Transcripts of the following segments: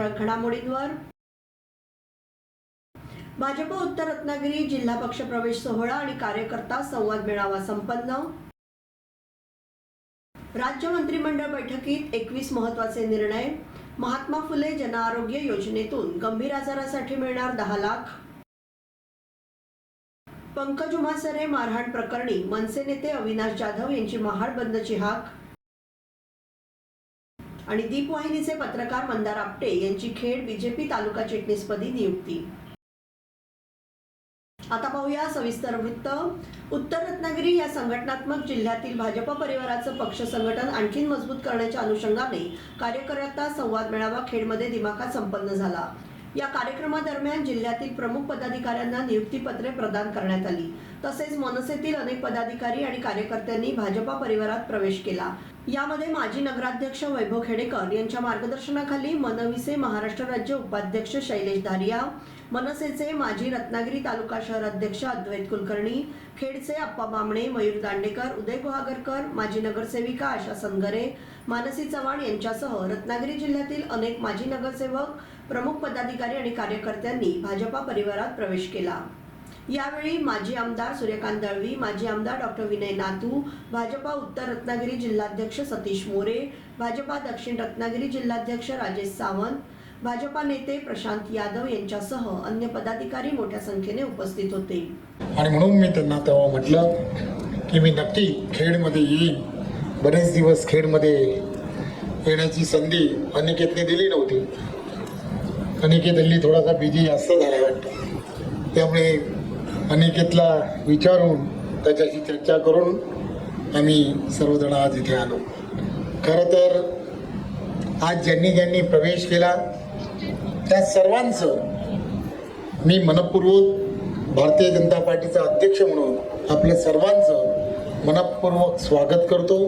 ठळक घडामोडींवर. भाजप उत्तर रत्नागिरी जिल्हा पक्ष प्रवेश सोहळा आणि कार्यकर्ता संवाद मेळावा संपन्न. राज्य मंत्रिमंडळ बैठकीत एकवीस महत्त्वाचे निर्णय. महात्मा फुले जनआरोग्य योजनेतून गंभीर आजारासाठी मिळणार दहा लाख. पंकज उमासरे मारहाण प्रकरणी मनसे नेते अविनाश जाधव यांची महाड बंदची हाक. आणि दीप वाहिनीचे पत्रकार मंदार आपटे यांची खेड बीजेपी तालुका चिटणीसपदी नियुक्ती. आता पाहूया सविस्तर वृत्त. उत्तर रत्नागिरी या संघटनात्मक जिल्ह्यातील भाजप परिवाराचं पक्ष संघटन आणखी मजबूत करण्याच्या अनुषंगाने कार्यकर्ता संवाद मेळावा खेडमध्ये दिमाखात संपन्न झाला. या कार्यक्रमादरम्यान जिल्ह्यातील प्रमुख पदाधिकाऱ्यांना नियुक्तीपत्रे प्रदान करण्यात आली. तसेच मनसेतील अनेक पदाधिकारी आणि कार्यकर्त्यांनी भाजपा परिवारात प्रवेश केला. यामध्ये माजी नगराध्यक्ष वैभव खेडेकर यांच्या मार्गदर्शनाखाली मनविसे महाराष्ट्र राज्य उपाध्यक्ष शैलेश धारिया मनसेचे माजी रत्नागिरी तालुका शहर अध्यक्ष अद्वैत कुलकर्णी खेडचे अप्पा बामणे मयूर दांडेकर उदय गुहागरकर माजी नगरसेविका आशा सनगरे मानसी चव्हाण यांच्यासह रत्नागिरी जिल्ह्यातील अनेक माजी नगरसेवक प्रमुख पदाधिकारी आणि कार्यकर्त्यांनी भाजपा परिवारात प्रवेश केला. यावेळी माजी आमदार सूर्यकांत दळवी माजी आमदार डॉक्टर विनय नातू भाजपा उत्तर रत्नागिरी जिल्हाध्यक्ष सतीश मोरे भाजपा दक्षिण रत्नागिरी जिल्हाध्यक्ष राजेश सावंत भाजपा नेते प्रशांत यादव यांच्यासह अन्य पदाधिकारी मोठ्या संख्येने उपस्थित होते. आणि म्हणून मी त्यांना तेव्हा म्हटलं की मी नक्की खेडमध्ये येईन. बरेच दिवस खेडमध्ये येण्याची संधी अनिकेतने दिली नव्हती. अनिकेत हल्ली थोडासा बिझी जास्त झाला वाटतं. त्यामुळे अनिकेतला विचारून त्याच्याशी चर्चा करून आम्ही सर्वजण आज इथे आलो. खरं तर आज ज्यांनी ज्यांनी प्रवेश केला त्या सर्वांचं मी मनपूर्वक भारतीय जनता पार्टीचा अध्यक्ष म्हणून आपल्या सर्वांचं मनपूर्वक स्वागत करतो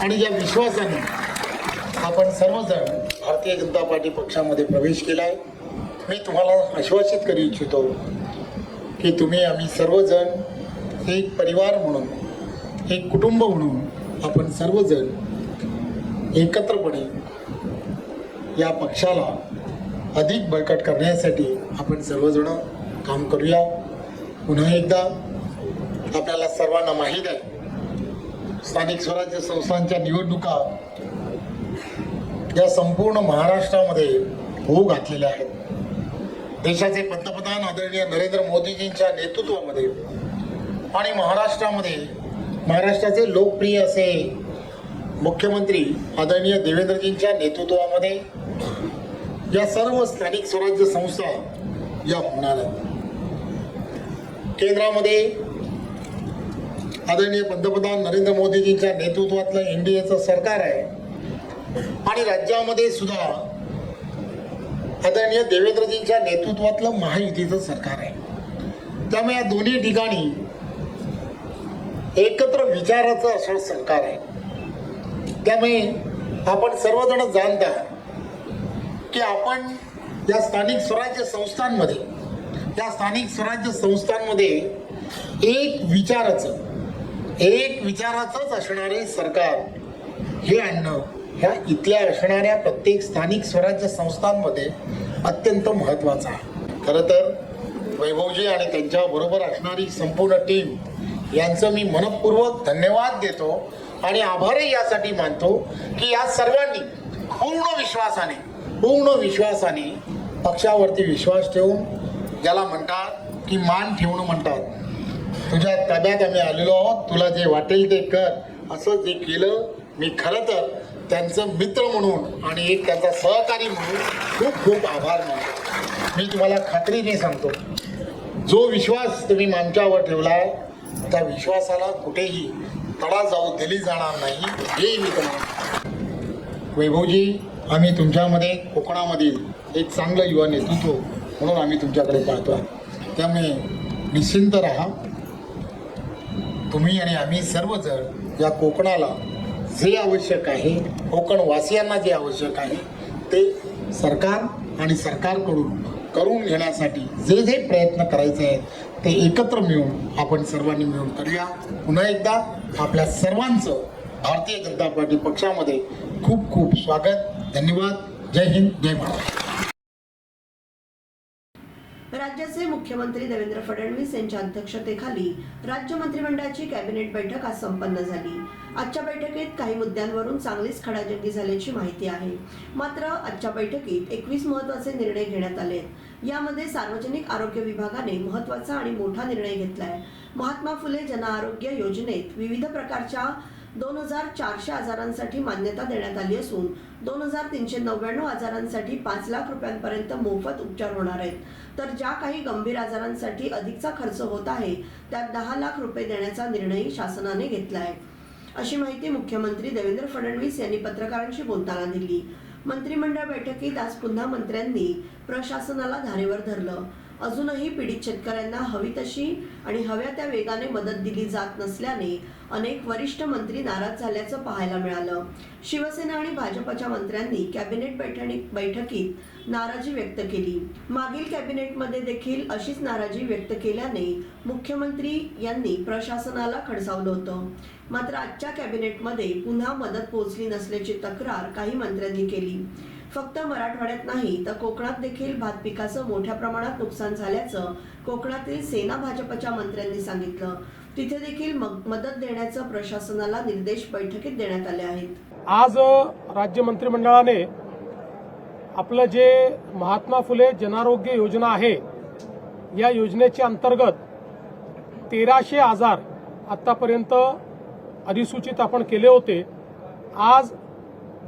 आणि या विश्वासाने आपण सर्वजण भारतीय जनता पार्टी पक्षामध्ये प्रवेश केला आहे मी तुम्हाला आश्वासित करू इच्छितो की तुम्ही आम्ही सर्वजण एक परिवार म्हणून एक कुटुंब म्हणून आपण सर्वजण एकत्रपणे या पक्षाला अधिक बळकट करण्यासाठी आपण सर्वजण काम करूया. पुन्हा एकदा आपल्याला सर्वांना माहीत आहे स्थानिक स्वराज्य संस्थांच्या निवडणुका या संपूर्ण महाराष्ट्रामध्ये होऊ घातलेल्या आहेत. देशाचे पंतप्रधान आदरणीय नरेंद्र मोदीजींच्या नेतृत्वामध्ये आणि महाराष्ट्रामध्ये महाराष्ट्राचे लोकप्रिय असे मुख्यमंत्री आदरणीय देवेंद्रजींच्या नेतृत्वामध्ये या सर्व स्थानिक स्वराज्य संस्था या होणार आहेत. केंद्रामध्ये आदरणीय पंतप्रधान नरेंद्र मोदीजींच्या नेतृत्वातलं एनडीएचं सरकार आहे आणि राज्यामध्ये सुद्धा आदरणीय देवेंद्रजींच्या नेतृत्वातलं महायुतीचं सरकार आहे. त्यामुळे या दोन्ही ठिकाणी एकत्र विचाराचं असं सरकार आहे. त्यामुळे आपण सर्वजण जाणता की आपण या स्थानिक स्वराज्य संस्थांमध्ये त्या स्थानिक स्वराज्य संस्थांमध्ये एक विचाराचं एक विचाराचंच असणारे सरकार हे आणणं ह्या इथल्या असणाऱ्या प्रत्येक स्थानिक स्वराज्य संस्थांमध्ये अत्यंत महत्त्वाचा आहे. खरं तर वैभवजी आणि त्यांच्याबरोबर असणारी संपूर्ण टीम यांचं मी मनपूर्वक धन्यवाद देतो आणि आभारही यासाठी मानतो की या सर्वांनी पूर्ण विश्वासाने पूर्ण विश्वासाने पक्षावरती विश्वास ठेवून ज्याला म्हणतात की मान ठेवणं म्हणतात. तुझ्या ताब्यात आम्ही आलेलो आहोत तुला जे वाटेल ते कर. असं जे केलं मी खरं तर त्यांचं मित्र म्हणून आणि एक त्यांचा सहकारी म्हणून खूप खूप आभार मानतो. मी तुम्हाला खात्रीने सांगतो. जो विश्वास तुम्ही मंचावर ठेवला आहे त्या विश्वासाला कुठेही तडा जाऊ दिली जाणार नाही हेही मी तुम्हाला वैभवजी आम्ही तुमच्यामध्ये कोकणामधील एक चांगलं युवा नेतृत्व म्हणून आम्ही तुमच्याकडे पाहतो त्यामुळे निश्चिंत राहा. तुम्ही आणि आम्ही सर्वजण या कोकणाला जे आवश्यक आहे कोकणवासियांना जे आवश्यक आहे ते सरकार आणि सरकारकडून करून घेण्यासाठी जे जे प्रयत्न करायचे आहेत ते एकत्र मिळून आपण सर्वांनी मिळून करूया. पुन्हा एकदा आपल्या सर्वांचं भारतीय जनता पार्टी पक्षामध्ये खूप खूप स्वागत धन्यवाद. जय हिंद जय महाराष्ट्र. राज्याचे मुख्यमंत्री देवेंद्र फडणवीस यांच्या अध्यक्षतेखाली राज्य मंत्रिमंडळाची कॅबिनेट बैठक आज संपन्न झाली. आजच्या बैठकीत काही मुद्द्यांवरून चांगलीच खडाजंगी झाल्याची माहिती आहे. मात्र आजच्या बैठकीत एकवीस महत्त्वाचे निर्णय घेण्यात आले आहेत. यामध्ये सार्वजनिक आरोग्य विभागाने महत्त्वाचा आणि मोठा निर्णय घेतलाय. महात्मा फुले जनआरोग्य योजनेत विविध प्रकारच्या दोन हजार चारशे आजारांसाठी मान्यता देण्यात आली असून दोन हजार तीनशे नव्याण्णव आजारांसाठी पाच लाख रुपयांपर्यंत मोफत उपचार होणार आहेत. तर ज्या काही गंभीर आजारांसाठी अधिकचा खर्च होत आहे त्यात दहा लाख रुपये देण्याचा निर्णय शासनाने घेतला आहे अशी माहिती मुख्यमंत्री देवेंद्र फडणवीस यांनी पत्रकारांशी बोलताना दिली. मंत्रिमंडळ बैठकीत आज पुन्हा मंत्र्यांनी प्रशासनाला धारेवर धरलं. अजूनही पीडित शेतकऱ्यांना हवी तशी आणि हव्या त्या वेगाने मदत दिली जात नसल्याने अनेक वरिष्ठ मंत्री नाराज झाल्याचं पाहायला मिळालं. शिवसेना आणि भाजपच्या मंत्र्यांनी कॅबिनेट बैठणी बैठकीत नाराजी व्यक्त केली. मागील कॅबिनेटमध्ये देखील अशीच नाराजी व्यक्त केल्याने मुख्यमंत्री यांनी प्रशासनाला खडसावलं होतं. मात्र आजच्या कॅबिनेटमध्ये पुन्हा मदत पोहोचली नसल्याची तक्रार काही मंत्र्यांनी केली. फक्त मराठवाड्यात नाही तर कोकणात देखील भात पिकाचं मोठ्या प्रमाणात नुकसान झाल्याचं कोकणातील सेना भाजपच्या मंत्र्यांनी सांगितलं. तिथे देखील मदत देण्याचं प्रशासनाला निर्देश बैठकीत देण्यात आले आहेत. आज राज्य मंत्रिमंडळाने आपलं जे महात्मा फुले जनारोग्य योजना आहे या योजनेच्या अंतर्गत तेराशे आजार आत्तापर्यंत अधिसूचित आपण केले होते. आज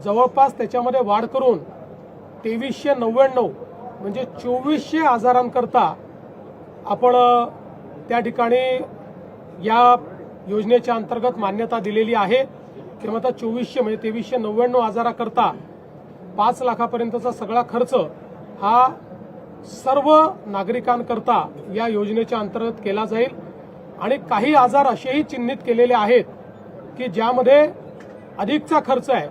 जवळपास त्याच्यामध्ये वाढ करून तेवीसशे नव्याण्णव म्हणजे चोवीसशे आजारांकरता आपण त्या ठिकाणी या योजनेच्या अंतर्गत मान्यता दिलेली आहे. किंवा आता चोवीसशे म्हणजे तेवीसशे नव्याण्णव आजाराकरता पाच लाखापर्यंतचा सगळा खर्च हा सर्व नागरिकांकरता या योजनेच्या अंतर्गत केला जाईल. आणि काही आजार असेही चिन्हित केलेले आहेत की ज्यामध्ये अधिकचा खर्च आहे.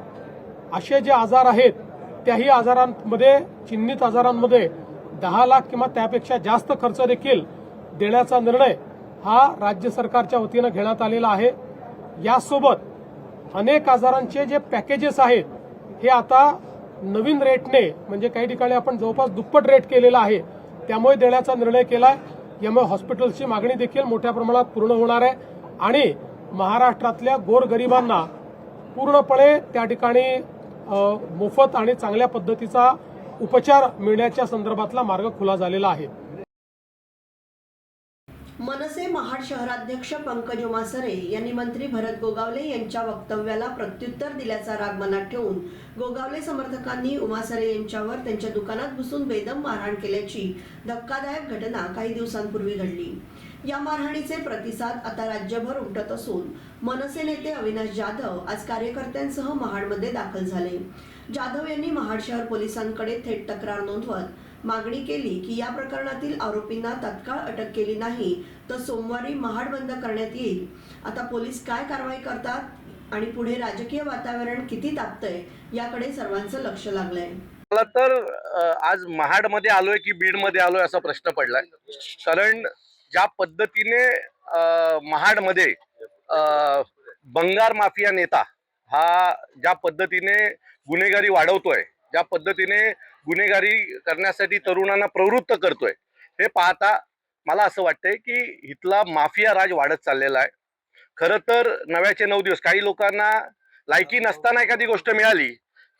असे जे आजार आहेत त्याही आजारांमध्ये चिन्हित आजारांमध्ये दहा लाख किंवा त्यापेक्षा जास्त खर्च देखील देण्याचा निर्णय हा राज्य सरकारच्या वतीनं घेण्यात आलेला आहे. यासोबत अनेक आजारांचे जे पॅकेजेस आहेत हे आता नवीन रेटने म्हणजे काही ठिकाणी आपण जवळपास दुप्पट रेट केलेला आहे त्यामुळे देण्याचा निर्णय केलाय. यामुळे हॉस्पिटल्सची मागणी देखील मोठ्या प्रमाणात पूर्ण होणार आहे. आणि महाराष्ट्रातल्या गोरगरिबांना पूर्णपणे त्या ठिकाणी मोफत आणि चांगल्या पद्धतीचा उपचार मिळण्याच्या संदर्भातला मार्ग खुला झालेला आहे. मनसे महाड शहराध्यक्ष पंकज उमासरे यांनी मंत्री भरत गोगावले यांच्या वक्तव्याला प्रत्युत्तर दिल्याचा राग मनात ठेवून गोगावले समर्थकांनी उमासरे यांच्यावर त्यांच्या दुकानात घुसून बेदम मारहाण केल्याची धक्कादायक घटना काही दिवसांपूर्वी घडली. या मारहाणीचे प्रतिसाद आता राज्यभर उमटत असून मनसे नेते अविनाश जाधव आज कार्यकर्त्यांसह महाडमध्ये दाखल झाले. जाधव यांनी महाड शहर पोलिसांकडे थेट तक्रार नोंदवत मागणी केली की या प्रकरणातील आरोपींना तत्काळ अटक केली नाही तर सोमवारी महाड बंद करण्यात येईल. आता पोलीस काय कारवाई करतात आणि पुढे राजकीय वातावरण किती तापतंय याकडे सर्वांचं लक्ष लागलंय. मला तर आज महाडमध्ये आलोय की बीडमध्ये आलोय असा प्रश्न पडलाय. कारण ज्या पद्धतीने महाड महाडमध्ये बंगार माफिया नेता हा ज्या पद्धतीने गुन्हेगारी वाढवतोय ज्या पद्धतीने गुन्हेगारी करण्यासाठी तरुणांना प्रवृत्त करतोय हे पाहता मला असं वाटतंय की इथला माफिया राज वाढत चाललेला आहे. खरं तर नव्याचे नऊ दिवस काही लोकांना लायकी नसताना एखादी गोष्ट मिळाली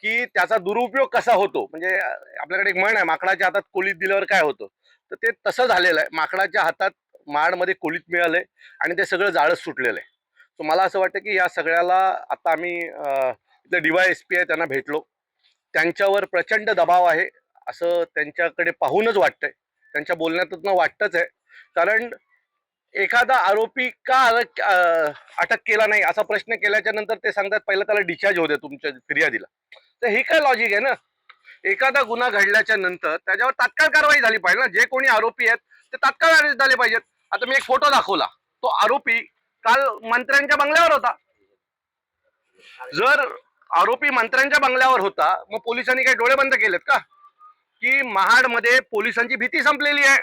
की त्याचा दुरुपयोग कसा होतो? म्हणजे आपल्याकडे एक म्हण आहे माकडाच्या हातात कोलीत दिल्यावर काय होतं? तर ते तसं झालेलं आहे. माकडाच्या हातात माडमध्ये कोलीत मिळालंय आणि ते सगळं जाळच सुटलेलं आहे. सो मला असं वाटतं की या सगळ्याला आता आम्ही अं, डी डीवाय एस पी आहे त्यांना भेटलो. त्यांच्यावर प्रचंड दबाव आहे असं त्यांच्याकडे पाहूनच वाटतंय. त्यांच्या बोलण्यातून वाटतंच आहे. कारण एखादा आरोपी का अटक अटक केला नाही असा प्रश्न केल्याच्यानंतर ते सांगतात पहिलं त्याला डिस्चार्ज होते तुमच्या फिर्यादीला. तर हे काय लॉजिक आहे ना? एखादा गुन्हा घडल्याच्या नंतर त्याच्यावर तात्काळ कारवाई झाली पाहिजे ना? जे कोणी आरोपी आहेत ते तात्काळ अरेस्ट झाले पाहिजेत. आता मी एक फोटो दाखवला. तो आरोपी काल मंत्र्यांच्या बंगल्यावर होता. जर आरोपी मंत्र्यांच्या बंगल्यावर होता मग पोलिसांनी काही डोळे बंद केलेत का? की महाडमध्ये पोलिसांची भीती संपलेली आहे.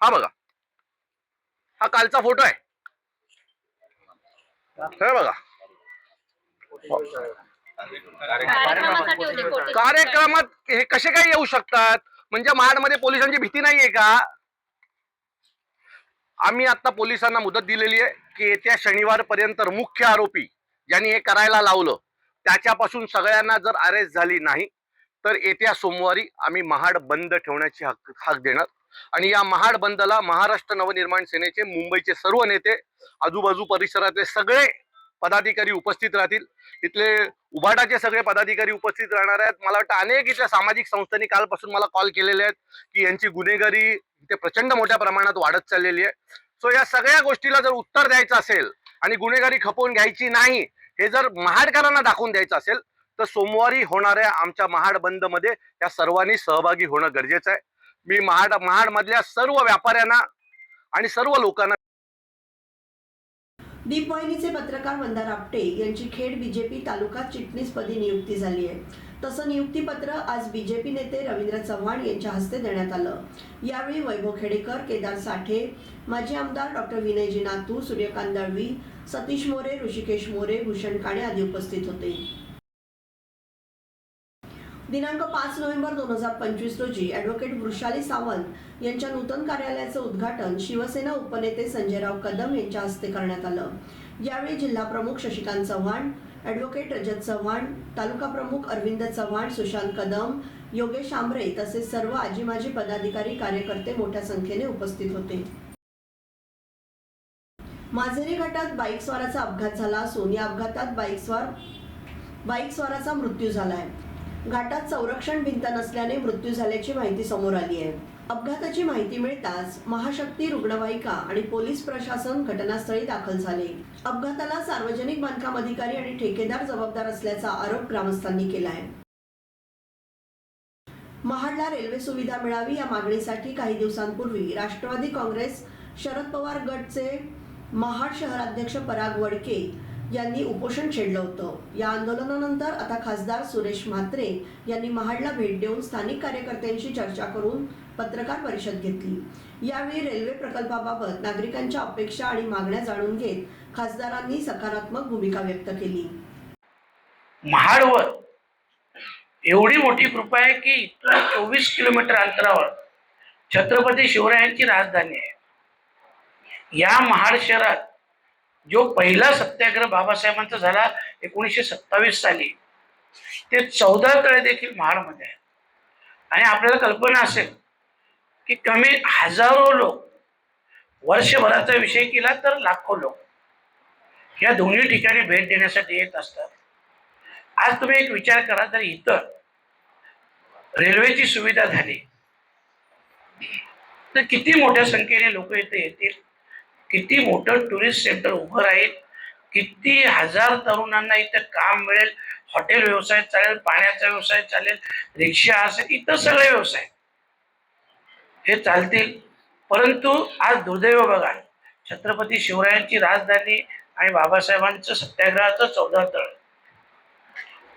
हा बघा. हा कालचा फोटो आहे. हे बघा. कार्यक्रमात हे कसे काय येऊ शकतात? म्हणजे महाडमध्ये पोलिसांची भीती नाहीये का? आम्ही आता पोलिसांना मुदत दिलेली आहे की येत्या शनिवारपर्यंत मुख्य आरोपी ज्यांनी हे करायला लावलं त्याच्यापासून सगळ्यांना जर अरेस्ट झाली नाही तर येत्या सोमवारी आम्ही महाड बंद ठेवण्याची हक हाक देणार. आणि या महाड बंदला महाराष्ट्र नवनिर्माण सेनेचे मुंबईचे सर्व नेते आजूबाजू परिसरातले सगळे पदाधिकारी उपस्थित राहतील. इथले उबाटाचे सगळे पदाधिकारी उपस्थित राहणार आहेत. मला वाटतं अनेक इथल्या सामाजिक संस्थांनी कालपासून मला कॉल केलेले आहेत की यांची गुन्हेगारी इथे प्रचंड मोठ्या प्रमाणात वाढत चाललेली आहे. सो या सगळ्या गोष्टीला जर उत्तर द्यायचं असेल आणि गुन्हेगारी खपवून घ्यायची नाही हे जर महाडकरांना दाखवून द्यायचं असेल तर सोमवारी होणाऱ्या आमच्या महाड बंदमध्ये या सर्वांनी सहभागी होणं गरजेचं आहे. मी महाड महाडमधल्या सर्व व्यापाऱ्यांना आणि सर्व लोकांना दीपवाहिनीचे पत्रकार वंदा आपटे यांची खेड बीजेपी तालुका चिटणीसपदी नियुक्ती झाली आहे. तसं नियुक्तीपत्र आज बीजेपी नेते रवींद्र चव्हाण यांच्या हस्ते देण्यात आलं. यावेळी वैभव खेडेकर केदार साठे माजी आमदार डॉक्टर विनयजी नातू सूर्यकांत दळवी सतीश मोरे ऋषिकेश मोरे भूषण काणे आदी उपस्थित होते. दिनांक पाच नोव्हेंबर दोन हजार पंचवीस रोजी ॲडव्होकेट वृषाली सावंत यांच्या नूतन कार्यालयाचं उद्घाटन शिवसेना उपनेते संजयराव कदम यांच्या हस्ते करण्यात आलं. यावेळी जिल्हा प्रमुख शशिकांत चव्हाण ॲडव्होकेट रजत चव्हाण तालुका प्रमुख अरविंद चव्हाण सुशांत कदम योगेश आंबरे तसेच सर्व आजी माजी पदाधिकारी कार्यकर्ते मोठ्या संख्येने उपस्थित होते. माझेरी घाटात बाईक स्वाराचा अपघात झाला असून या अपघातात बाईक स्वार बाईक स्वाराचा मृत्यू झाला आहे घाटात संरक्षण भिंत नसल्याने मृत्यू झाल्याची माहिती समोर आली आहे. अपघाताची माहिती मिळताच महाशक्ती रुग्णवाहिका आणि पोलीस प्रशासन घटनास्थळी दाखल झाले. अपघाताला सार्वजनिक बांधकाम अधिकारी आणि ठेकेदार जबाबदार असल्याचा आरोप ग्रामस्थांनी केला आहे महाडला रेल्वे सुविधा मिळावी या मागणीसाठी काही दिवसांपूर्वी राष्ट्रवादी काँग्रेस शरद पवार गटचे महाड शहराध्यक्ष पराग वडके यांनी उपोषण छेडलं होतं. या आंदोलनानंतर आता खासदार सुरेश म्हात्रे यांनी महाडला भेट देऊन स्थानिक कार्यकर्त्यांशी चर्चा करून पत्रकार परिषद घेतली. यावेळी रेल्वे प्रकल्पाबाबत नागरिकांच्या अपेक्षा आणि मागण्या जाणून घेत खासदारांनी सकारात्मक भूमिका व्यक्त केली. महाडवर एवढी मोठी कृपा आहे की चोवीस किलोमीटर अंतरावर छत्रपती शिवरायांची राजधानी आहे. या महाड शहरात जो पहिला सत्याग्रह बाबासाहेबांचा झाला एकोणीसशे सत्तावीस साली ते चौदा तळे देखील महाडमध्ये आहेत. आणि आपल्याला कल्पना असेल की कमी हजारो लोक वर्षभराचा विषय केला तर लाखो लोक या दोन्ही ठिकाणी भेट देण्यासाठी येत असतात. आज तुम्ही एक विचार करा तर इतर रेल्वेची सुविधा झाली तर किती मोठ्या संख्येने लोक इथे येतील? किती मोठं टुरिस्ट सेंटर उभं राहील किती हजार तरुणांना इथं काम मिळेल हॉटेल व्यवसाय चालेल पाण्याचा व्यवसाय चालेल रिक्षा असेल इतर सगळे व्यवसाय. हे चालतील. परंतु आज दुर्दैव बघा छत्रपती शिवरायांची राजधानी आणि बाबासाहेबांचं सत्याग्रहाचं चौदा तळ.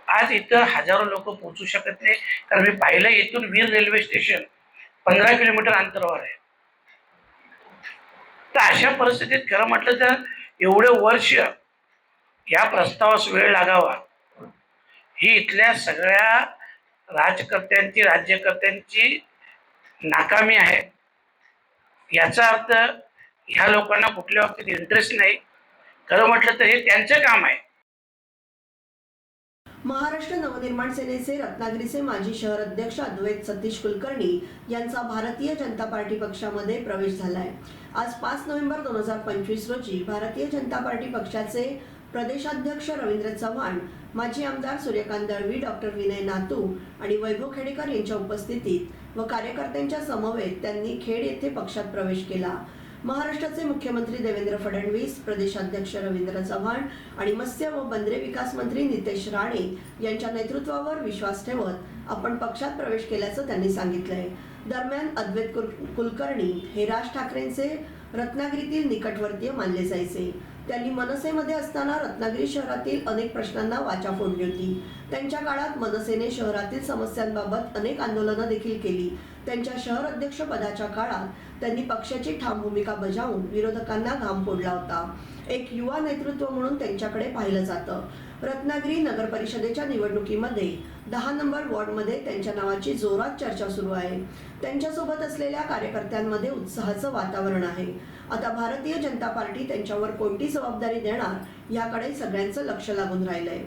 आज इथं हजारो लोक पोहोचू शकत नाही कारण मी पाहिलं इथून वीर रेल्वे स्टेशन पंधरा किलोमीटर अंतरावर आहे. तर अशा परिस्थितीत खरं म्हटलं तर एवढं वर्ष या प्रस्तावास वेळ लागावा. ही इथल्या सगळ्या राजकर्त्यांची राज्यकर्त्यांची नाकामी आहे. याचा अर्थ ह्या लोकांना कुठल्या बाबतीत इंटरेस्ट नाही. खरं म्हटलं तर हे त्यांचं काम आहे. महाराष्ट्र नवनिर्माण सेनेचे रत्नागिरीचे माजी शहर अध्यक्ष अद्वैत सतीश कुलकर्णी यांचा भारतीय जनता पार्टी पक्षामध्ये प्रवेश झालाय. आज पाच नोव्हेंबर दोन हजार पंचवीस रोजी भारतीय जनता पार्टी पक्षाचे प्रदेशाध्यक्ष रवींद्र चव्हाण माजी आमदार सूर्यकांत दळवी डॉक्टर विनय नातू आणि वैभव खेडेकर यांच्या उपस्थितीत व कार्यकर्त्यांच्या समवेत त्यांनी खेड येथे पक्षात प्रवेश केला. महाराष्ट्राचे मुख्यमंत्री देवेंद्र फडणवीस प्रदेशाध्यक्ष रवींद्र चव्हाण आणि मत्स्य व बंदरे विकास मंत्री नितेश राणे यांच्या नेतृत्वावर विश्वास ठेवत आपण पक्षात प्रवेश केल्याचं त्यांनी सांगितलंय. दरम्यान अद्वैत कुलकर्णी हे राज ठाकरेंचे रत्नागिरीतील निकटवर्तीय मानले जायचे. त्यांनी मनसेमध्ये असताना रत्नागिरी शहरातील अनेक प्रश्नांना वाचा फोडली होती. त्यांच्या काळात मनसेने शहरातील समस्यांबाबत अनेक आंदोलनं देखील केली. त्यांच्या शहर अध्यक्ष पदाच्या काळात त्यांनी पक्षाची ठाम भूमिका बजावून विरोधकांना घाम फोडला होता. एक युवा नेतृत्व म्हणून त्यांच्याकडे पाहिलं जातं. रत्नागिरी नगर परिषदेच्या निवडणुकीमध्ये दहा नंबर वॉर्डमध्ये त्यांच्या नावाची जोरात चर्चा सुरू आहे. त्यांच्यासोबत असलेल्या कार्यकर्त्यांमध्ये उत्साहाचं वातावरण आहे. आता भारतीय जनता पार्टी त्यांच्यावर कोणती जबाबदारी देणार याकडे सगळ्यांचं लक्ष लागून राहिलंय.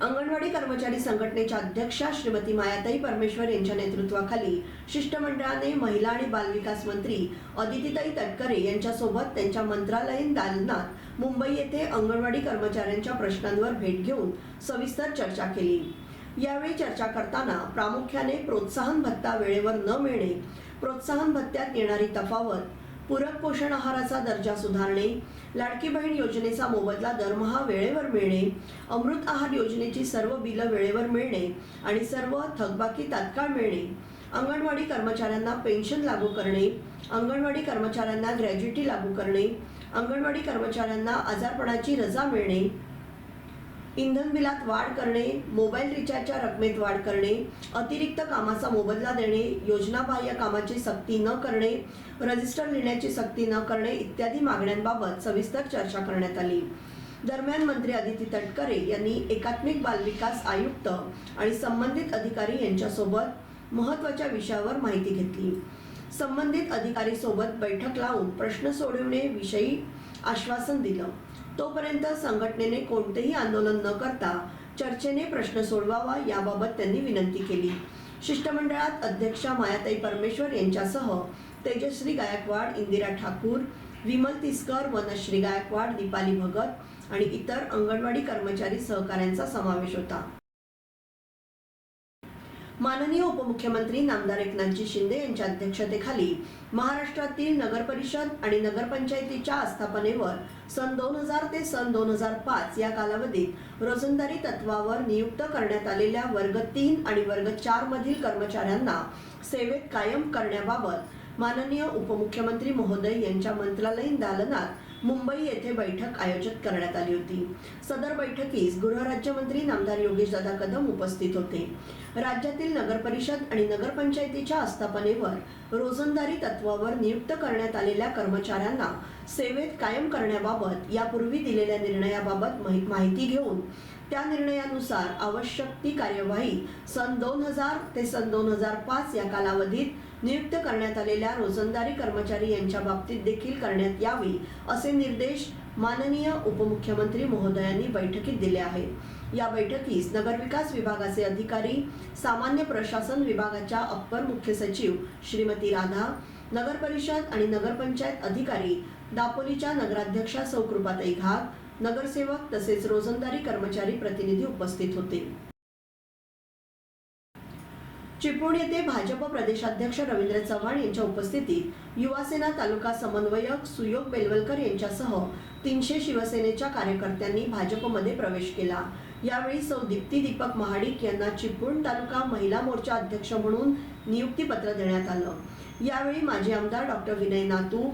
अंगणवाडी कर्मचारी संघटनेच्या अध्यक्षा श्रीमती मायाताई परमेश्वर यांच्या नेतृत्वाखाली शिष्टमंडळाने महिला आणि बालविकास मंत्री अदितीताई तटकरे यांच्यासोबत त्यांच्या मंत्रालयीन दालनात मुंबई येथे अंगणवाडी कर्मचाऱ्यांच्या प्रश्नांवर भेट घेऊन सविस्तर चर्चा केली. यावेळी चर्चा करताना प्रामुख्याने प्रोत्साहन भत्ता वेळेवर न मिळणे प्रोत्साहन भत्त्यात येणारी तफावत पूरक पोषण आहाराचा दर्जा सुधारणे लाडकी बहीण योजनेचा मोबदला दरमहा वेळेवर मिळणे अमृत आहार योजनेची सर्व बिलं वेळेवर मिळणे आणि सर्व थकबाकी तात्काळ मिळणे अंगणवाडी कर्मचाऱ्यांना पेन्शन लागू करणे अंगणवाडी कर्मचाऱ्यांना ग्रॅज्युटी लागू करणे अंगणवाडी कर्मचाऱ्यांना आजारपणाची रजा मिळणे इंधन बिलात वाढ करणे मोबाईल रिचार्जच्या रकमेत वाढ करणे अतिरिक्त कामाचा मोबदला देणे योजनाबाह्य कामाची सक्ती न करणे रजिस्टर लिहिण्याची सक्ती न करणे इत्यादी मागण्यांबाबत सविस्तर चर्चा करण्यात आली. दरम्यान मंत्री अदिती तटकरे यांनी एकात्मिक बालविकास आयुक्त आणि संबंधित अधिकारी यांच्यासोबत महत्त्वाच्या विषयावर माहिती घेतली. संबंधित अधिकारी सोबत बैठक लावून प्रश्न सोडविण्याविषयी आश्वासन दिलं. तोपर्यंत संघटनेने कोणतेही आंदोलन न करता चर्चेने प्रश्न सोडवावा याबाबत त्यांनी विनंती केली. शिष्टमंडळात अध्यक्षा मायाताई परमेश्वर यांच्यासह तेजश्री गायकवाड इंदिरा ठाकूर विमल तिसकर वनश्री गायकवाड दीपाली भगत आणि इतर अंगणवाडी कर्मचारी सहकाऱ्यांचा समावेश होता. माननीय उपमुख्यमंत्री नामदार एकनाथजी शिंदे यांच्या अध्यक्षतेखाली महाराष्ट्रातील नगर परिषद आणि नगरपंचायतीच्या आस्थापनेवर सन दोन हजार ते सन दोन हजार पाच या कालावधीत रोजंदारी तत्वावर नियुक्त करण्यात आलेल्या वर्ग तीन आणि वर्ग चार मधील कर्मचाऱ्यांना सेवेत कायम करण्याबाबत माननीय उपमुख्यमंत्री महोदय यांच्या मंत्रालयीन दालनात मुंबई येथे बैठक आयोजित करण्यात आली होती. सदर बैठकीस गृहराज्यमंत्री नामदार योगेशदादा कदम उपस्थित होते. राज्यातील नगरपरिषद आणि नगरपंचायतीच्या आस्थापनेवर रोजंदारी तत्वावर नियुक्त करण्यात आलेल्या कर्मचाऱ्यांना सेवेत कायम करण्याबाबत यापूर्वी दिलेल्या निर्णयाबाबत माहिती घेऊन त्या निर्णयानुसार आवश्यक ती कार्यवाही सन दोन हजार ते सन दोन हजार पाच या कालावधीत नियुक्त करण्यात आलेल्या रोजंदारी कर्मचारी यांच्या बाबतीत देखील करण्यात यावी असे निर्देश माननीय उपमुख्यमंत्री महोदयांनी बैठकीत दिले आहेत. या बैठकीस नगरविकास विभागाचे अधिकारी सामान्य प्रशासन विभागाच्या अप्पर मुख्य सचिव श्रीमती राधा नगर परिषद आणि नगरपंचायत अधिकारी दापोलीच्या नगराध्यक्षा सौ कृपाताई घाग नगरसेवक तसेच रोजंदारी कर्मचारी प्रतिनिधी उपस्थित होते. चिपळूण येथे भाजप प्रदेशाध्यक्ष रवींद्र चव्हाण यांच्या उपस्थितीत युवासेना तालुका समन्वयक सुयोग बेलवलकर यांच्यासह तीनशे शिवसेनेच्या कार्यकर्त्यांनी भाजपमध्ये प्रवेश केला. यावेळी सौ दीप्ती दीपक महाडिक यांना चिपळूण तालुका महिला मोर्चा अध्यक्ष म्हणून नियुक्तीपत्र देण्यात आलं. यावेळी माजी आमदार डॉक्टर विनय नातू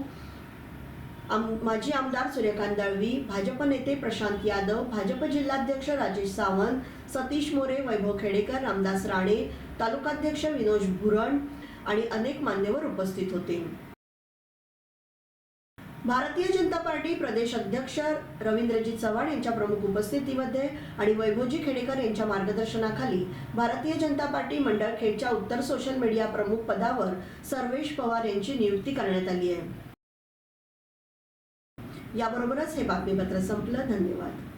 आम माजी आमदार सूर्यकांत दळवी भाजप नेते प्रशांत यादव भाजप जिल्हाध्यक्ष राजेश सावंत सतीश मोरे वैभव खेडेकर रामदास राणे तालुकाध्यक्ष विनोद भुरण आणि अनेक मान्यवर उपस्थित होते. भारतीय जनता पार्टी प्रदेश अध्यक्ष रवींद्रजी चव्हाण यांच्या प्रमुख उपस्थितीमध्ये आणि वैभवजी खेडेकर यांच्या मार्गदर्शनाखाली भारतीय जनता पार्टी मंडळ खेडच्या उत्तर सोशल मीडिया प्रमुख पदावर सर्वेश पवार यांची नियुक्ती करण्यात आली आहे. याबरोबरच हे बातमीपत्र संपलं. धन्यवाद.